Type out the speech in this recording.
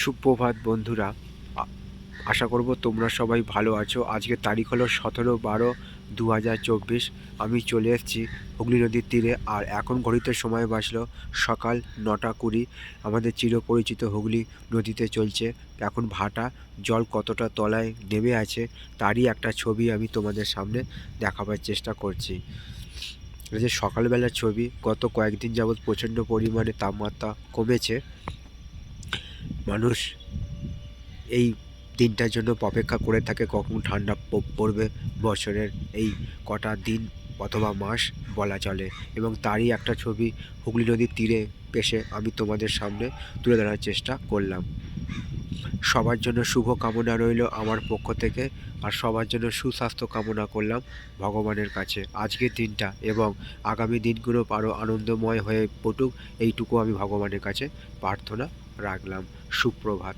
সুপ্রভাত বন্ধুরা আশা করব তোমরা সবাই ভালো আছো। আজকে তারিখ হলো সতেরো বারো দু আমি চলে এসেছি হুগলি নদীর তীরে আর এখন ঘড়িতে সময় বাজলো সকাল নটা কুড়ি। আমাদের চিরপরিচিত হুগলি নদীতে চলছে। এখন ভাটা, জল কতটা তলায় নেমে আছে তারই একটা ছবি আমি তোমাদের সামনে দেখাবার চেষ্টা করছি। যে সকালবেলার ছবি, গত কয়েকদিন যাবৎ প্রচণ্ড পরিমাণে তাপমাত্রা কমেছে। মানুষ এই দিনটার জন্য অপেক্ষা করে থাকে, কখন ঠান্ডা পড়বে বছরের এই কটা দিন অথবা মাস বলা চলে। এবং তারই একটা ছবি হুগলি নদীর তীরে পেশে আমি তোমাদের সামনে তুলে ধরার চেষ্টা করলাম। সবার জন্য শুভ কামনা রইল আমার পক্ষ থেকে আর সবার জন্য সুস্বাস্থ্য কামনা করলাম ভগবানের কাছে। আজকের দিনটা এবং আগামী দিনগুলো আরও আনন্দময় হয়ে পটুক এইটুকু আমি ভগবানের কাছে প্রার্থনা রাখলাম। সুপ্রভাত।